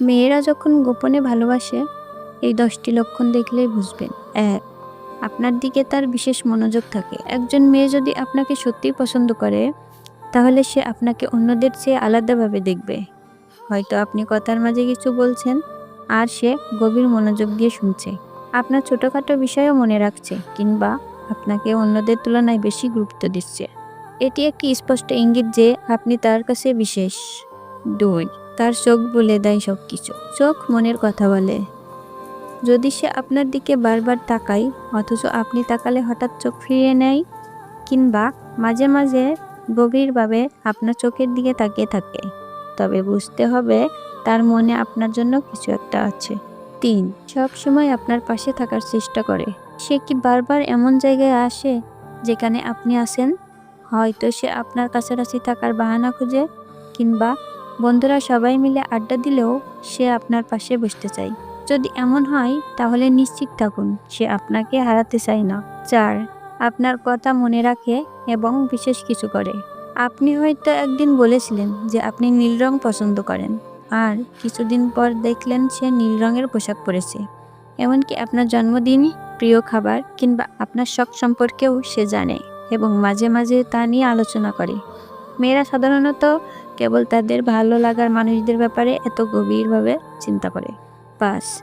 মেয়েরা যখন গোপনে ভালোবাসে, এই দশটি লক্ষণ দেখলেই বুঝবেন। এক, আপনার দিকে তার বিশেষ মনোযোগ থাকে। একজন মেয়ে যদি আপনাকে সত্যিই পছন্দ করে, তাহলে সে আপনাকে অন্যদের চেয়ে আলাদাভাবে দেখবে। হয়তো আপনি কথার মাঝে কিছু বলছেন, আর সে গভীর মনোযোগ দিয়ে শুনছে। আপনার ছোটোখাটো বিষয়ও মনে রাখছে, কিংবা আপনাকে অন্যদের তুলনায় বেশি গুরুত্ব দিচ্ছে। এটি একটি স্পষ্ট ইঙ্গিত যে আপনি তার কাছে বিশেষ। দুই তার চোখ বলে দেয় সব কিছু চোখ মনের কথা বলে। যদি সে আপনার দিকে বারবার তাকায়, অথচ আপনি তাকালে হঠাৎ চোখ ফিরিয়ে নেয়, কিংবা মাঝে মাঝে গভীরভাবে আপনার চোখের দিকে তাকিয়ে থাকে, তবে বুঝতে হবে তার মনে আপনার জন্য কিছু একটা আছে। তিন সব সময় আপনার পাশে থাকার চেষ্টা করে। সে কি বারবার এমন জায়গায় আসে যেখানে আপনি আসেন হয়তো সে আপনার কাছাকাছি থাকার বাহানা খুঁজে, কিংবা বন্ধুরা সবাই মিলে আড্ডা দিলেও সে আপনার পাশে বসতে চায়। যদি এমন হয়, তাহলে নিশ্চিত থাকুন, সে আপনাকে হারাতে চায় না। চার, আপনার কথা মনে রাখে এবং বিশেষ কিছু করে। আপনি হয়তো একদিন বলেছিলেন যে আপনি নীল রং পছন্দ করেন। আর কিছুদিন পর দেখলেন সে নীল রঙের পোশাক পরেছে। এমনকি আপনার জন্মদিন, প্রিয় খাবার কিংবা আপনার শখ সম্পর্কেও সে জানে এবং মাঝে মাঝে তা নিয়ে আলোচনা করে। মেয়েরা সাধারণত কেবল তাদের ভালো লাগার মানুষদের ব্যাপারে এত গভীরভাবে চিন্তা করে। পাস।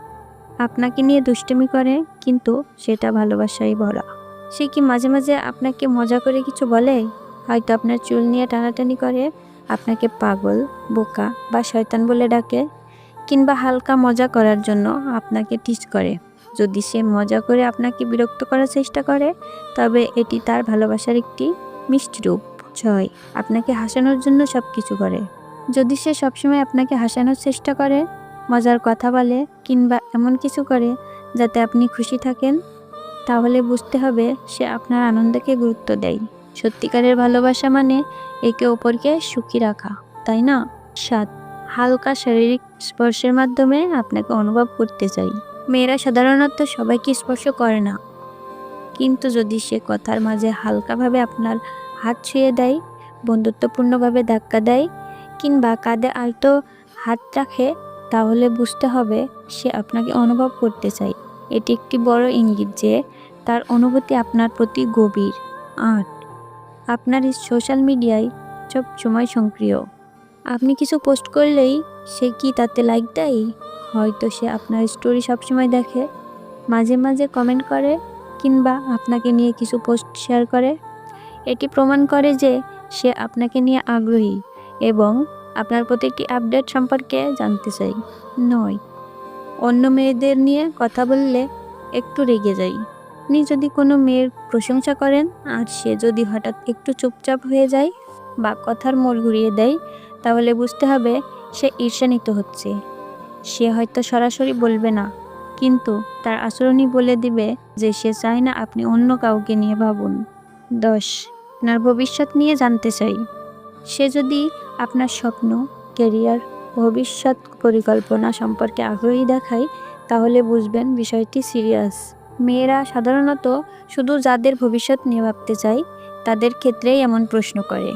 আপনাকে নিয়ে দুষ্টুমি করে, কিন্তু সেটা ভালোবাসাই ভরা। সে কি মাঝে মাঝে আপনাকে মজা করে কিছু বলে? হয়তো আপনার চুল নিয়ে টানাটানি করে, আপনাকে পাগল, বোকা বা শয়তান বলে ডাকে, কিংবা হালকা মজা করার জন্য আপনাকে টিচ করে। যদি সে মজা করে আপনাকে বিরক্ত করার চেষ্টা করে, তবে এটি তার ভালোবাসার একটি মিষ্টি রূপ। ছয় আপনাকে হাসানোর জন্য সব কিছু করে। যদি সে সবসময় আপনাকে হাসানোর চেষ্টা করে, মজার কথা বলে, কিংবা এমন কিছু করে, যাতে আপনি খুশি থাকেন, তাহলে বুঝতে হবে সে আপনার আনন্দকে গুরুত্ব দেয়। সত্যিকারের ভালোবাসা মানে একে অপরকে সুখী রাখা, তাই না? সাত, হালকা শারীরিক স্পর্শের মাধ্যমে আপনাকে অনুভব করতে চাই। মেয়েরা সাধারণত সবাইকে স্পর্শ করে না। কিন্তু যদি সে কথার মাঝে হালকাভাবে আপনার হাত ছুঁয়ে দেয়, বন্ধুত্বপূর্ণভাবে ধাক্কা দেয় কিংবা কাঁধে আলতো হাত রাখে, তাহলে বুঝতে হবে সে আপনাকে অনুভব করতে চায়। এটি একটি বড় ইঙ্গিত যে তার অনুভূতি আপনার প্রতি গভীর। আট, আপনার সোশ্যাল মিডিয়ায় সব সময় সক্রিয়। আপনি কিছু পোস্ট করলেই সে কি তাতে লাইক দেয়? হয়তো সে আপনার স্টোরি সবসময় দেখে, মাঝে মাঝে কমেন্ট করে কিংবা আপনাকে নিয়ে কিছু পোস্ট শেয়ার করে। এটি প্রমাণ করে যে সে আপনাকে নিয়ে আগ্রহী এবং আপনার প্রতিটি আপডেট সম্পর্কে জানতে চাই। নয়। অন্য মেয়েদের নিয়ে কথা বললে একটু রেগে যাই আপনি যদি কোনো মেয়ের প্রশংসা করেন আর সে যদি হঠাৎ একটু চুপচাপ হয়ে যায় বা কথার মোড় ঘুরিয়ে দেয়, তাহলে বুঝতে হবে সে ঈর্ষান্বিত হচ্ছে। সে হয়তো সরাসরি বলবে না, কিন্তু তার আচরণই বলে দিবে যে সে চায় না আপনি অন্য কাউকে নিয়ে ভাবুন। দশ। ভবিষ্যৎ নিয়ে জানতে চাই। সে যদি আপনার স্বপ্ন কেরিয়ার ভবিষ্যৎ পরিকল্পনা সম্পর্কে আগ্রহী দেখায়, তাহলে বুঝবেন বিষয়টি সিরিয়াস। মেয়েরা সাধারণত শুধু যাদের ভবিষ্যৎ নিয়ে ভাবতে চায়, তাদের ক্ষেত্রেই এমন প্রশ্ন করে।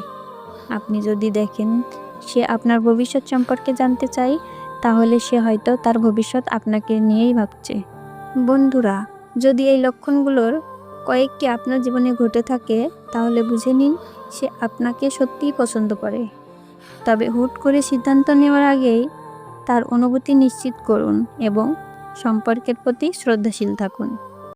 আপনি যদি দেখেন সে আপনার ভবিষ্যৎ সম্পর্কে জানতে চায়, তাহলে সে হয়তো তার ভবিষ্যৎ আপনাকে নিয়েই ভাবছে। বন্ধুরা, যদি এই লক্ষণগুলোর কয়েকটি আপনার জীবনে ঘটে থাকে, তাহলে বুঝে নিন সে আপনাকে সত্যিই পছন্দ করে। তবে হুট করে সিদ্ধান্ত নেওয়ার আগেই তার অনুভূতি নিশ্চিত করুন এবং সম্পর্কের প্রতি শ্রদ্ধাশীল থাকুন।